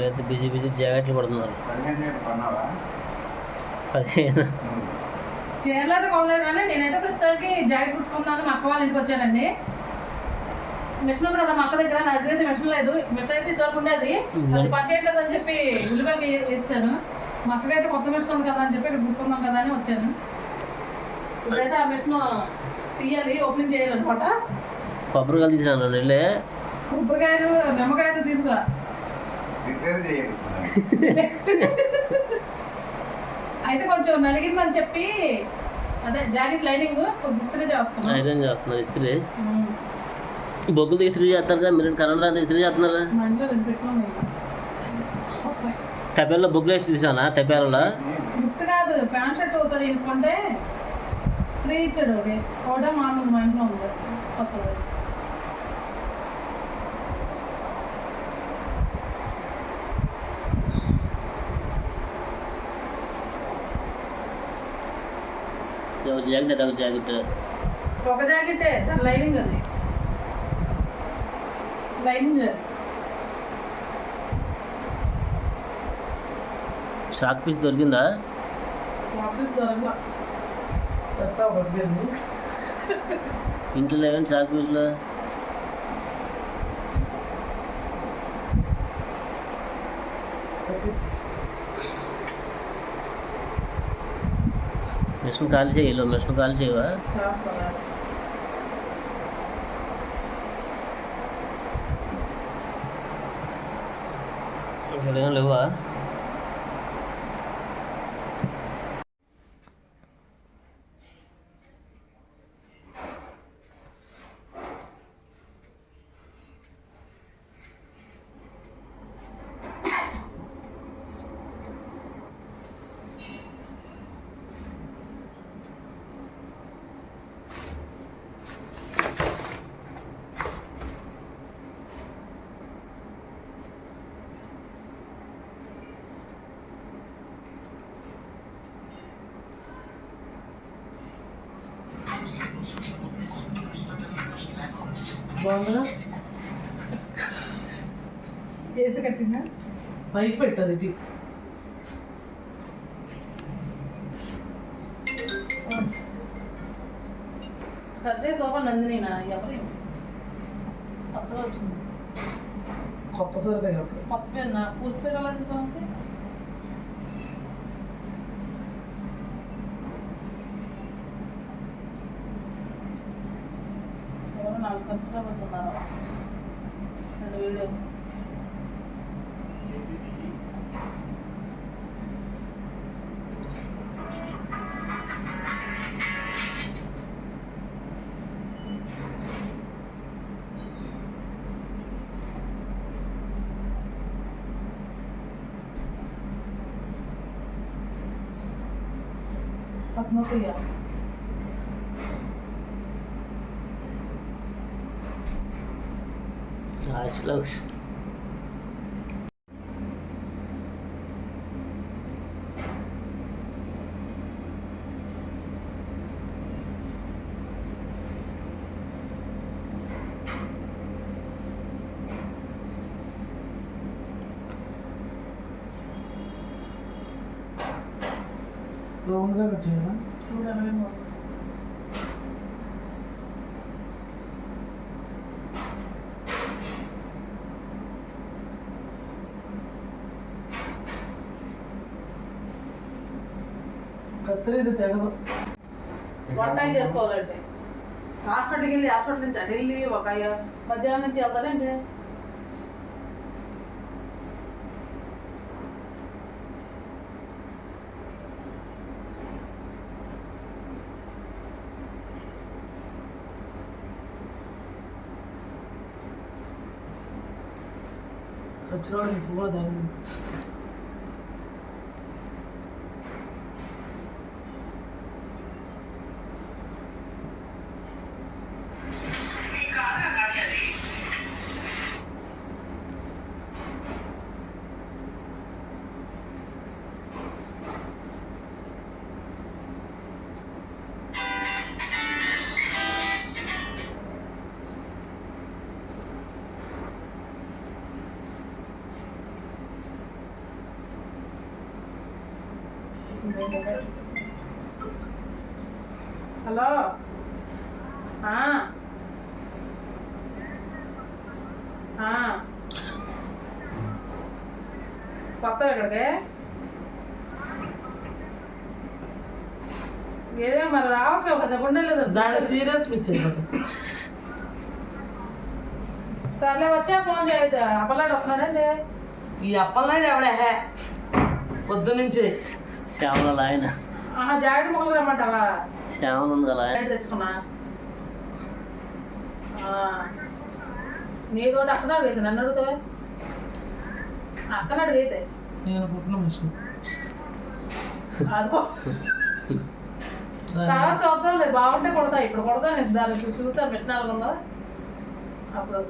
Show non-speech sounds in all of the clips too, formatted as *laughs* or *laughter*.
లేదా busy busy జాకెట్లు పడుతున్నారు. పదిహేను చీరలు అయితే కొనలేదు కానీ నేనైతే ప్రస్తుతానికి జాకెట్ కుట్టుకుందామని మా అక్క వాళ్ళ ఇంటికి వచ్చానండి. మిషన్ ఉంది కదా మా అక్క దగ్గర నా దగ్గర అయితే మిషన్ లేదు. మిషన్ అయితే ఇదివరకు ఉండేది. అది పనిచేయట్లేదు అని చెప్పి ఉల్లిపాయలు వేస్తాను మా అక్కకైతే కొత్త మిషన్ ఉంది కదా అని చెప్పి ఇక్కడ కుట్టుకుందాం కదా అని వచ్చాను. ఇప్పుడైతే ఆ మిషన్ తీయాలి ఓపెనింగ్ చేయాలన్నమాట. కొబ్బరికాయలు తీసాను కొబ్బరికాయలు నిమ్మకాయలు తీసుకురా. *laughs* అయితే కొంచెం నలిగిందని చెప్పి అదే జాకెట్ లైనింగ్ కొద్ది ఇస్త్రీ చేస్తున్నాం. ఐరన్ చేస్తున్నారు ఇస్త్రీ. బొగ్గులు ఇస్త్రీ చేస్తారు కదా మీరు కరెంట్ రాంత ఇస్త్రీ చేస్తున్నారా. టెపాల్లో బొగ్గులు వేసి తీసానా టెపాలలో? గిఫ్ట్ కాదు ప్యాంట్ షర్ట్ ఒకసారి ఇనుకుంటే ఫ్రీ ఇచ్చాడు ఒకటి. ఒకటే మామూలు మా ఇంట్లో ఉంది కొత్తది. జాకెట్ అదొక జాకెట్. ఒక జాకెటే? దాని లైనింగ్ అది. లైనింగ్ షాక్ పీస్ దొరికిందా? ఆఫీస్ దొరకలా. ఇంట్లో లేవని షాక్ పీస్లో మిషన్ కాల్ చేయలో మిషన్ కాల్ చేయవా? లేవా? బాగుందా చేసి కట్టిందా పైకి పెట్టదు ఇది కద్దే సోఫా నందినినా ఎవరు కొత్తగా వచ్చింది కొత్త సరిగా చెప్పు కొత్త పేరు నా పూర్తి పేరు ఎలా చెప్తామంటే ఎవరో నాలుగు సబ్స్క్రైబర్స్ ఉన్నారు రెండు వీడియో పద్మప్రియ యాక్చువల్గా రౌండ్గా కత్తిరి ఇది తెగదు. వంట ఏం చేసుకోవాలంటే. హాస్పిటల్కి వెళ్ళి హాస్పిటల్ నుంచి అటు వెళ్ళి ఒక మధ్యాహ్నం నుంచి వెళ్తారంటే? సచ్చినాడు ఇంక కూడా తాగింది హలో. కొత్త ఇక్కడికి? ఏదో మరి రావచ్చు కదా గుండెలేదు దాని సీరియస్ మిస్ అయిపోతుంది సర్లే వచ్చా ఫోన్ చేయదు అప్పలాడు వస్తున్నాడండి. ఈ అప్పలనాయుడు ఎవడే? హే పొద్దు నుంచి శ్యామల ఆయన ఆహా జాకెట్ ముక్కలు రమ్మంటావా? శ్యామల ఉంది కదా ఆయన తెచ్చుకున్నా. ఆ. నీతోటి అక్కడ అడిగైతే నన్ను అడుగుతావా? అక్కడ అడిగైతే నేను పుట్టిన మిషన్ అదిగో. చాలా చూద్దాంలే బాగుంటే కొడతా ఇప్పుడు కొడతా నేను దాన్ని చూ- చూసా మిషన్ ఉందా? అప్పుడు.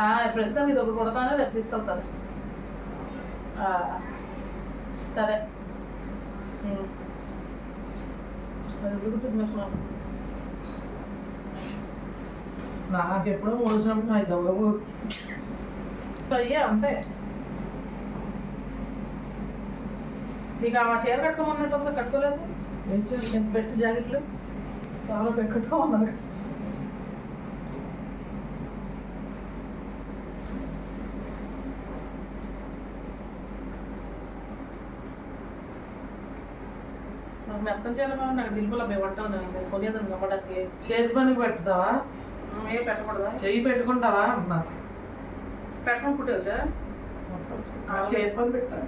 ఆ, ప్రస్తుతం ఇది ఒకటి కొడతాను రేపు తీసుకెళ్తాను. ఆ, సరే. నాకు ఎప్పుడో మోసినప్పుడు నాకు గబగబు అయ్యా అంతే. నీకు ఆ చీర కట్టుకోమన్నట్టు కట్టుకోలేదు? పెట్టి జాకెట్లు? ఎవరో పెట్టి నాకు మెత్తం చీర కావాలి నాకు దిల్పులో మేము నేను కొనేదాన్ని నమ్మడానికి చేతి పనికి పెడతావా ఏ పెట్టకూడదా? చెయ్యి పెట్టుకుంటావా అంటున్నా. పెట్టడం కుట్టావు సార్? చేతి పని పెడతాను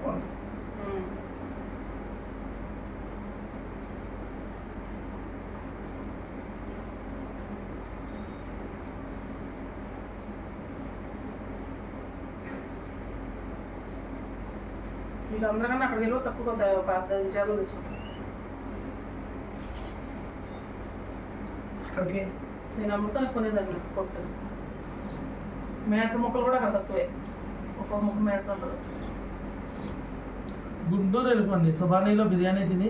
మీకు అందరికన్నా అక్కడికి వెళ్ళి తక్కువ కొంత పద్దెనిమిది చీరలు తెచ్చుకుంటాను అక్కడికి నేను అమ్ముతాను కొనేదాన్ని కొట్టాను మేటర్ ముక్కలు కూడా అక్కడ తక్కువే. ఒక్కొక్క ముక్క మేటర్ ఉంటుంది. గుంటూరు వెళ్ళిపోండి సుబానీలో బిర్యానీ తిని.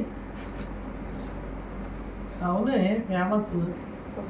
అవునే ఫేమస్ సో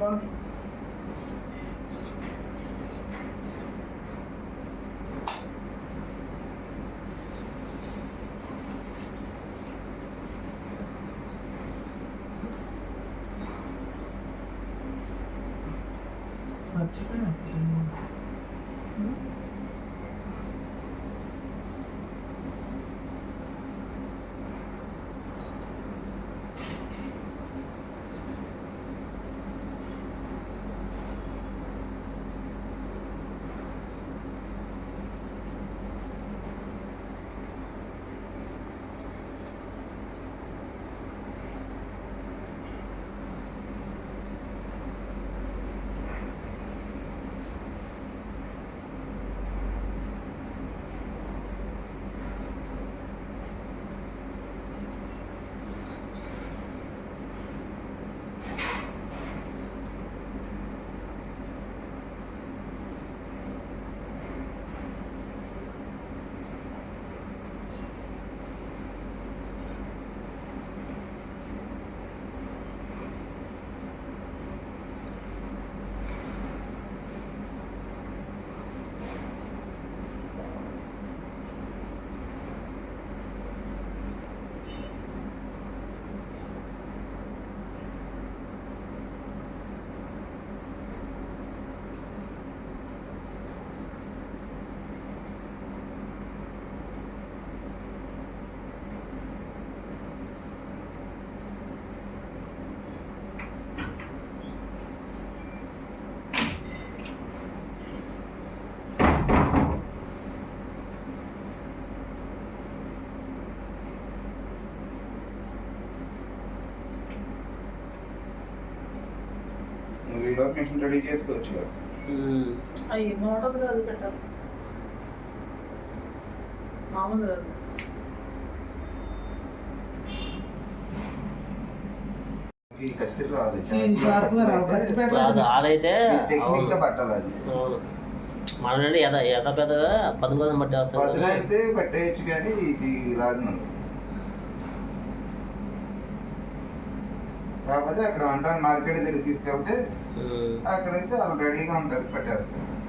మిషన్ రెడీ చేసుకోవచ్చు కదా. అయ్యి కాదు పెట్టాలి మామూలు కాదు. ఈ కత్తి రాదు. ఆడైతే టెక్నిక్తో పట్టాలి అది. మనం అంటే పెద్దగా బట్టి వస్తాం అయితే పట్టేయచ్చు కానీ ఇది రాదు కాకపోతే అక్కడ వంట మార్కెట్ దగ్గర తీసుకెళ్తే. అక్కడైతే రెడీగా ఉంటుంది పట్టేస్తారు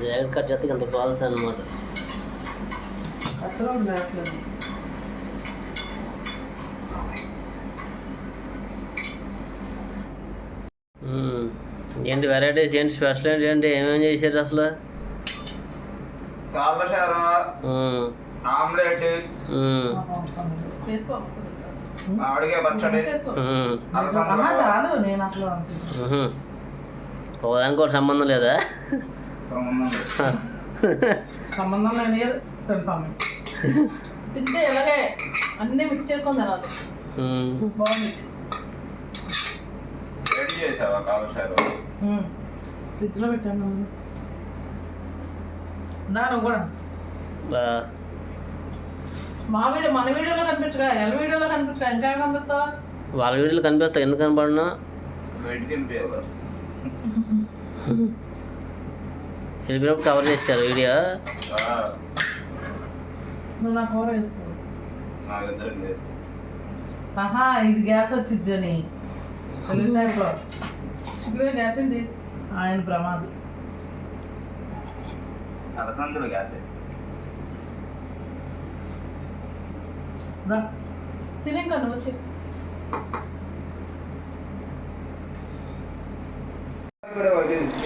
జాకెట్ కట్ చేస్తే అనమాట రావట్లేదు ఏంటి వెరైటీస్? ఏంటి స్పెషల్? ఏంటి? ఏంటి? ఏమేమి చేశారు అసలు? ఆమ్లెట్ మామిడికాయ పచ్చడి. నేను. ఒకదానికి సంబంధం లేదా? సంబంధం లేదు. సంబంధం లేని తింటాము తింటే ఇలాగే అన్నీ మిక్స్ చేసుకొని తినాలి. ఉమ్, బాగుంది. రెడీ చేసావా కాలశారం ఫ్రిడ్జ్లో పెట్టాను. నా నువ్వు కూడా. బా. మా వీడియో మన వీడియోలో కనిపించగా ఎల వీడియోలో కనిపించగా ఇంకా కనిపిస్తావు వాళ్ళ వీడియోలు కనిపిస్తాయి ఎందుకు కనపడినా? వెళ్ళిపోయినప్పుడు కవర్ చేస్తారు వీడియో. నువ్వు నా కూర వేసుకో నాకిద్దరం చేస్తాం. ఆహా ఇది గ్యాస్ వచ్చింది అని. ఇప్పుడే గ్యాస్ అండి ఆయన ప్రమాదం. అలసందలు కాసే దా తినే నువ్వు వచ్చి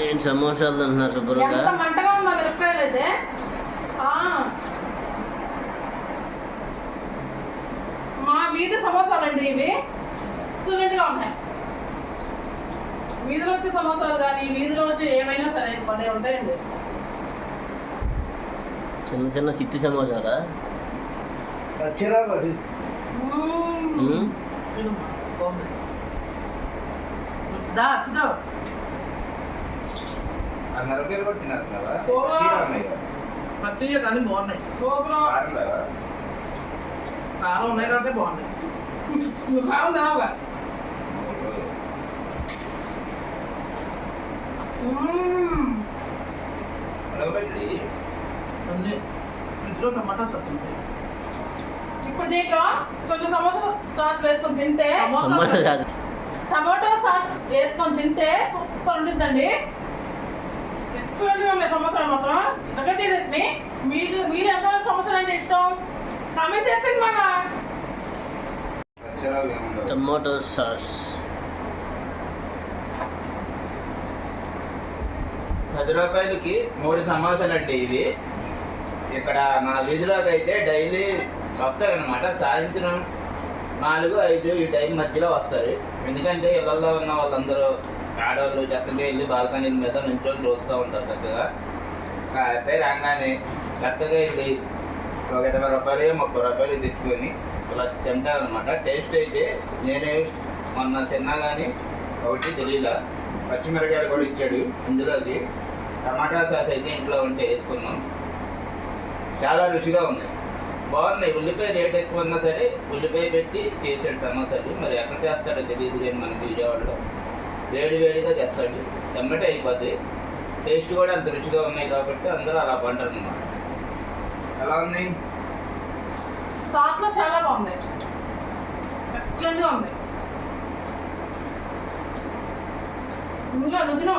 ఏంటి సమోసాలు తింటున్నారు శుభ్రంగా ఎంత మంటగా ఉందా మిరపకాయలు అయితే ఆ. మా వీధి సమోసాలండి ఇవి. ఎక్సలెంట్గా ఉన్నాయి. వీధిలో వచ్చే సమోసాలు కానీ వీధిలో వచ్చే ఏమైనా సరే భలే ఉంటాయండి. చిన్న చిన్న చిట్టి సమోసాలా? దా చిత్ర. తిన్నారు కదా కానీ బాగున్నాయి. కారం ఉన్నాయి కాబట్టి బాగున్నాయి. నువ్వు తినావుగా ఫ్రిడ్జ్లో టమాటా సాస్ ఉంటాయి. ఇప్పుడు దీంట్లో కొంచెం సమోసా సాస్ వేసుకొని తింటే టమాటో సాస్ వేసుకొని తింటే సూపర్ ఉంటుందండి. ఎక్సలెంట్గా ఉన్నాయి సమోసాలు మాత్రం. ఇంతగా తీసేసి మీకు మీరు ఎంత సమోసాలు అంటే ఇష్టం? కామెంట్ చేసేయండి మన టమాటో సాస్. పది రూపాయలకి మూడు సమోసాలు అంటే ఇవి. ఇక్కడ నా వీధిలోకి అయితే డైలీ వస్తారనమాట సాయంత్రం నాలుగు ఐదు ఈ టైం మధ్యలో వస్తారు. ఎందుకంటే ఇళ్ళల్లో ఉన్న వాళ్ళందరూ ఆడవాళ్ళు చక్కగా వెళ్ళి బాల్కనీ మీద నుంచొని చూస్తూ ఉంటారు చక్కగా. అయితే రాగానే చక్కగా వెళ్ళి ఒక ఇరవై రూపాయలు ముప్పై రూపాయలు తెచ్చుకొని ఇలా తింటారనమాట టేస్ట్ అయితే నేనే మొన్న తిన్నా కానీ ఒకటి తెలియలా పచ్చిమిరకాయలు కూడా ఇచ్చాడు ఇందులోకి. టమాటా సాస్ అయితే ఇంట్లో ఉంటే వేసుకున్నాం. చాలా రుచిగా ఉన్నాయి. బాగున్నాయి ఉల్లిపాయ రేట్ ఎక్కువ ఉన్నా సరే ఉల్లిపాయ పెట్టి చేసాడు సమోసాలు మరి ఎక్కడ చేస్తాడో తెలియదు కానీ మనకి విజయవాడలో వేడి వేడిగా చేస్తాడు. ఎమ్మటే అయిపోతాయి. టేస్ట్ కూడా అంత రుచిగా ఉన్నాయి కాబట్టి అందరూ అలా పంటారు అన్నమాట. ఎలా ఉన్నాయి సాస్లో చాలా బాగుంది. ఎక్సలెంట్గా ఉంది. ఇంకా రుచిలో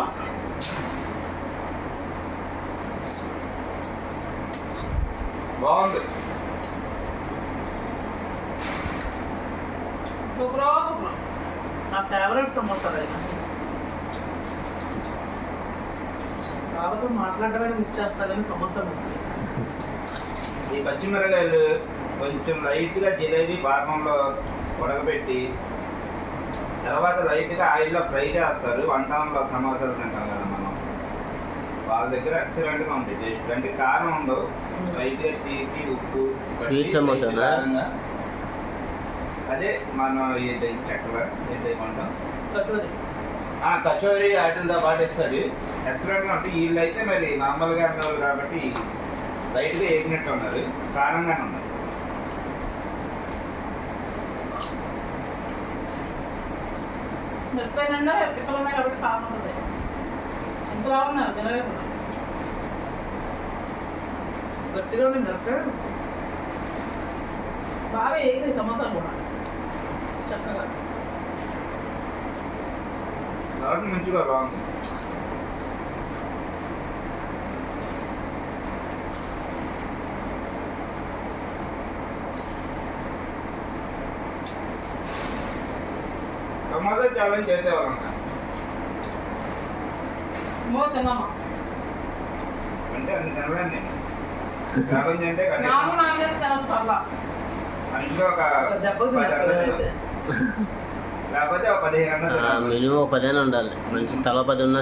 బాగుంది. సూపర్ సూపర్ నా ఫేవరెట్ సమోసాలు అయితే బాబాతో మాట్లాడటమే మిస్ చేస్తారని సమోసా మిస్ ఈ పచ్చిమిరకాయలు కొంచెం లైట్గా జిలేబీ పాకంలో ఉడకబెట్టి తర్వాత లైట్గా ఆయిల్లో ఫ్రై చేస్తారు. వంటంలో సమోసాలు తింటాం కదా మనం. వాళ్ళ దగ్గర ఎక్సలెంట్గా ఉంటుంది టేస్ట్ అంటే కారం ఉండవు. లైట్గా తీపి ఉప్పు? లైట్ కారంగా. అదే మనం ఏది చెక్కల ఏదేమంటాం కచోరీ. ఆ కచోరీ వాటితో పాటు ఇస్తాడు ఎక్సలెంట్గా ఉంటుంది వీళ్ళు అయితే మరి నార్మల్గా అమ్మేవాళ్ళు కాబట్టి లైట్గా వేసినట్టు ఉన్నారు. కారంగానే ఉన్నారు. కాబట్టి కారం ఉంటుంది. ఎంత బాగున్నారు తినలేకుండా గట్టిగా ఉంది మిరపకాయ బాగా వేగింది సమోసాలు కూడా. చక్కగా కాబట్టి మంచిగా బాగుంది టమాటా ఛాలెంజ్ చేసే వాళ్ళం మో తిన్నామా అంటే అన్ని తినలేను నేను. ఛాలెంజ్ అంటే మనిషికి ఒక ఒక మినిమం ఒక పదిహేను ఉండాలి. మంచి తల పది ఉన్నా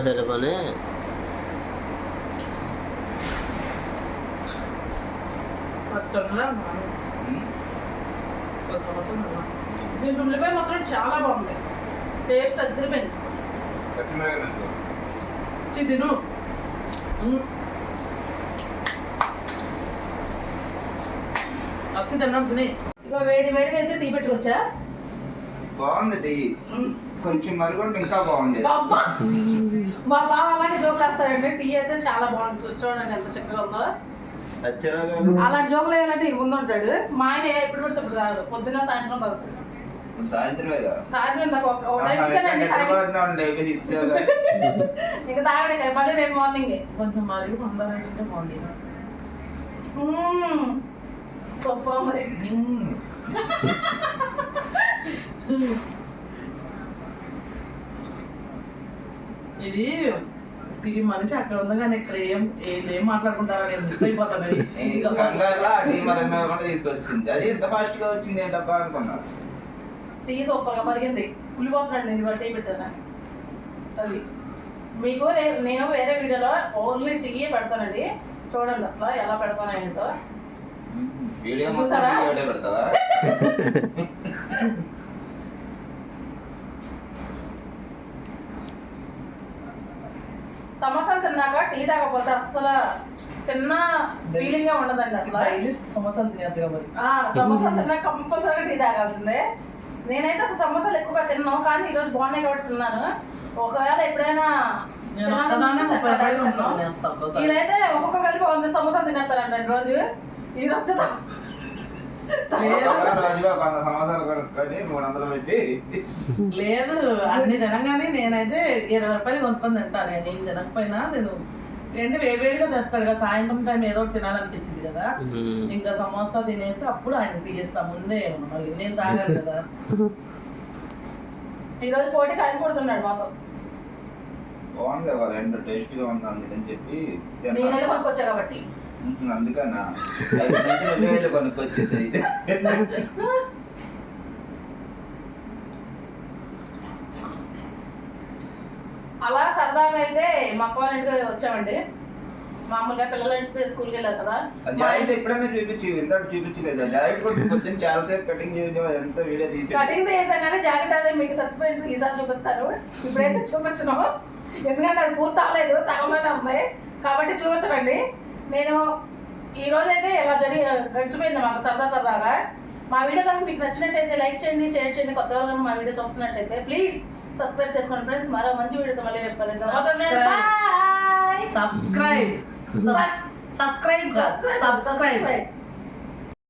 సంవత్సరం ఉన్నా. దీంట్లో ఉల్లిపాయ మాత్రం చాలా బాగుంది. టేస్ట్ అద్దరిపోయింది. తిను. వచ్చి తిన్నాం తిని. ఇక వేడి వేడిగా అయితే టీ పెట్టుకొచ్చా బాగుంది టీ కొంచెం మరుగుంటే ఇంకా బాగుంది! మా బావ అలాగే జోకులు వేస్తారండి టీ అయితే చాలా బాగుంది. చూడండి ఎంత చక్కగా ఉందో. అలాంటి జోకులు వేయాలంటే ముందు ఉంటాడు. మా ఆయన ఎప్పుడు పడితే అప్పుడు రాడు. పొద్దున్న సాయంత్రం తాగుతాడు సాయంత్రం ఇచ్చావుగా. ఇంకా తాగడే కదా మళ్ళీ రేపు మార్నింగ్. కొంచెం మరిగి పందాలు బాగుంది సూపర్ ఉమ్. ఇది ఇది మనిషి అక్కడ ఉంది కానీ ఇక్కడ ఏం ఏం ఏం మాట్లాడుకుంటారో నేను మిస్ అయిపోతాను. తీసుకొచ్చింది. అది ఎంత ఫాస్ట్గా వచ్చింది ఏంటబ్బా అనుకున్నా. టీ సూపర్గా మరిగింది. పులిపోతున్నాడు నేను ఇవాళ టీ పెట్టాను. అది. మీకు నేను వేరే వీడియోలో ఓన్లీ టీ పెడతానండి చూడండి అసలు ఎలా పెడతాను ఏంటో. వీడియో చూసారా? పెడతావా? *laughs* సమోసాలు తిన్నాక టీ తాగకపోతే అసలు తిన్న ఫీలింగ్ ఉండదండి అసలు. సమోసాలు తినేది ఆ, సమోసాలు తిన్నాక కంపల్సరీగా టీ తాగాల్సిందే. నేనైతే అసలు సమోసాలు ఎక్కువగా తిన్నాను కానీ ఈరోజు బాగున్నాయి కాబట్టి తిన్నాను. ఒకవేళ ఎప్పుడైనా ఇదైతే ఒక్కొక్క కలిపి వంద సమోసాలు తినేస్తారంట రోజు. ఈ రోజు. లేదు. అన్ని తినగానే నేనైతే ఇరవై రూపాయలు కొనుక్కొని తింటాను. నేను ఏం తినకపోయినా నేను ఏంటి వేడివేడిగా తెస్తాడు కదా సాయంత్రం టైం ఏదో ఒకటి తినాలనిపించింది కదా. ఇంకా సమోసా తినేసి అప్పుడు ఆయన తీయేస్తా ముందే మళ్ళీ. నేను తాగాలి కదా. *laughs* ఈ రోజు పోటీకి ఆయన కొడుతున్నాడు మాతో. బాగుంది రెండు టేస్ట్గా ఉంది అందుకని చెప్పి. కొనుక్కొచ్చా కాబట్టి. అందుకనా *laughs* కొనుక్కొచ్చేసి అయితే అలా సరదాగా అయితే మా అక్క వాళ్ళ ఇంటికి వచ్చామండి. మామూలుగా పిల్లల ఇంటికి స్కూల్కి వెళ్ళారు కదా. జాయింట్ ఎప్పుడైనా చూపించి ఇంతటి చూపించలేదు? జాయింట్ కూడా కొంచెం చాలా సేపు కటింగ్ చేయడం ఎంత వీడియో తీసి కటింగ్ చేసాం కానీ జాకెట్ అనేది మీకు సస్పెన్స్ ఈసారి చూపిస్తారు. ఇప్పుడైతే చూపించను. ఎందుకంటే అది పూర్తి అవ్వలేదు. సగంలోనే ఉంది. కాబట్టి చూపించకండి నేను ఈ రోజు అయితే ఇలా జరిగి గడిచిపోయింది మాకు సరదా సరదాగా మా వీడియో కనుక మీకు నచ్చినట్టయితే లైక్ చేయండి షేర్ చేయండి కొత్త వాళ్ళు మా వీడియో చూస్తున్నట్టయితే ప్లీజ్ సబ్స్క్రైబ్ చేసుకోండి ఫ్రెండ్స్ మరో మంచి వీడియోతో మళ్ళీ చెప్తాను bye subscribe subscribe subscribe subscribe